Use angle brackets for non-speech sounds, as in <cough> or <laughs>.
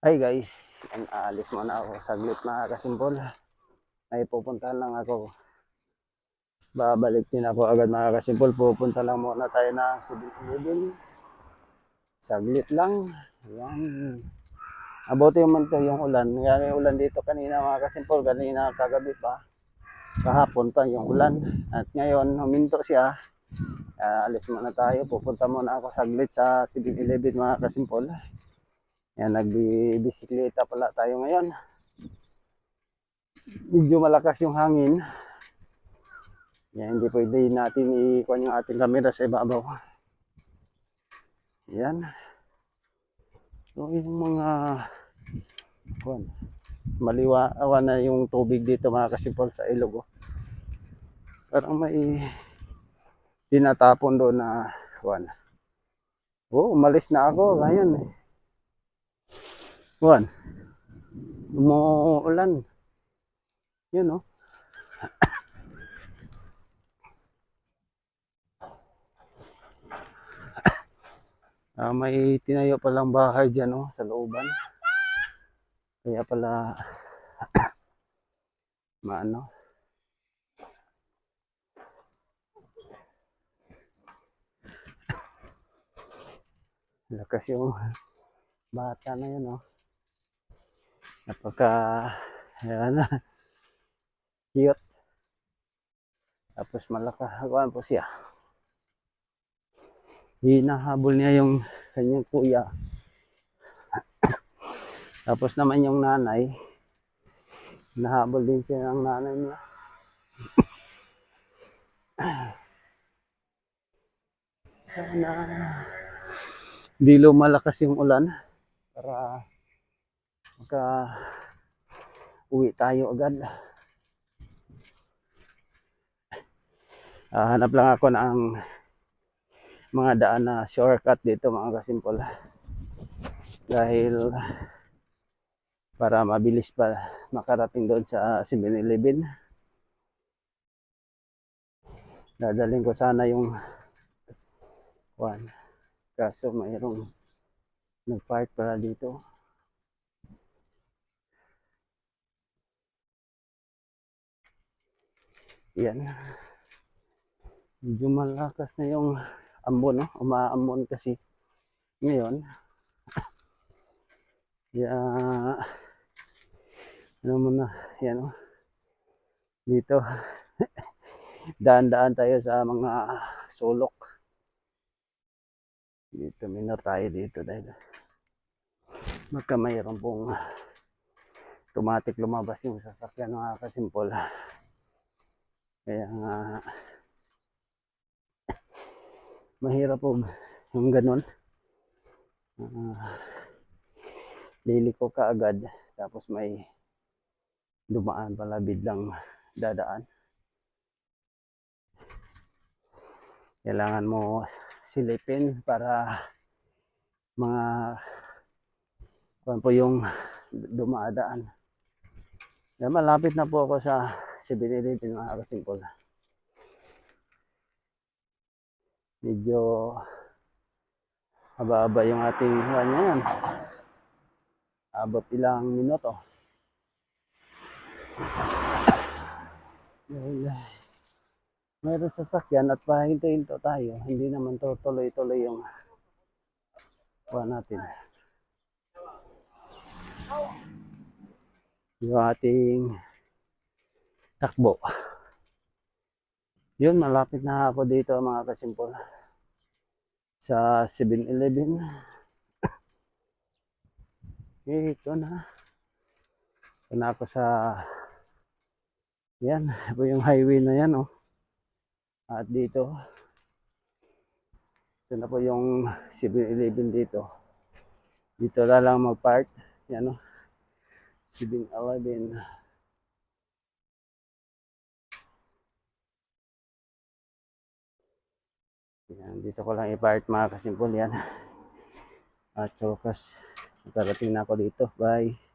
Hi guys, Yan, aalis muna ako saglit mga kasimpol. May pupuntahan lang ako. Babalik din ako agad mga kasimpol. Pupunta lang muna tayo na 7-Eleven. Saglit lang. Yan. Abuti yung manto yung ulan. Yan yung ulan dito kanina mga kasimpol. Kanina kagabi pa. Kahapon pa yung ulan. At ngayon huminto siya. Kaya alis muna tayo. Pupunta muna ako saglit sa 7-Eleven mga kasimpol. Yan, nagbibisikleta pala tayo ngayon. Medyo malakas yung hangin. Yan, hindi pwede natin ikuha yung ating camera sa ibabaw. Yan. So, yung mga kuwan, maliwa na yung tubig dito mga kasipol sa ilog. oh. Parang may tinatapon doon na kuwan. Oh, umalis na ako ngayon eh. Juan. Umuulan. Yun, oh. <coughs> Ah, may tinayo palang bahay dyan, oh, sa looban. Kaya pala, <coughs> maano, lakas yung <laughs> bata na yun, oh. Napaka, ayan na, cute. Tapos malakahawan po siya. Hinahabol niya yung kanyang kuya. <coughs> Tapos naman yung nanay, nahabol din siya ng nanay niya. <coughs> Sana di lumalakas yung ulan para maka uwi tayo agad. Ah, hanap lang ako ng mga daan na shortcut dito mga kasimpol. Dahil para mabilis pa makarating doon sa 7-Eleven. Dadalhin ko sana yung one. Kaso mayroong nag-park pala dito. Yan. Medyo malakas na yung ambon, no? Umaambon kasi ngayon. Kaya, ano mo na, yan o. Dito, <laughs> daan-daan tayo sa mga sulok. Dito, minor tayo dito dahil baka mayroon pong automatic lumabas yung sasakyan mga kasimpol. Kaya nga, mahirap po yung ganun. Ah, liliko ka agad tapos may dumaan pala biglang dadaan. Kailangan mo silipin para mga kung po yung dumadaan. Malapit na po ako sa 7-Eleven mga kasimpol. Medyo haba-haba yung ating kanya yan. Abot ilang minuto. Mayroon sasakyan at pahintayin to tayo. Hindi naman to tuloy-tuloy yung kuha natin. Yung ating takbo. Yun, malapit na ako dito mga kasimpol. Sa 7-Eleven. Eh, <coughs> ito na. Ito na ako sa yan, <laughs> ito yung highway na yan, oh. At dito, ito na po yung 7-Eleven dito. Dito na lang mag-park. Yan, oh. 7-Eleven. Yan, dito ko lang i-park mga kasimpol yan. <laughs> At so, kas, nakarating na ako dito. Bye.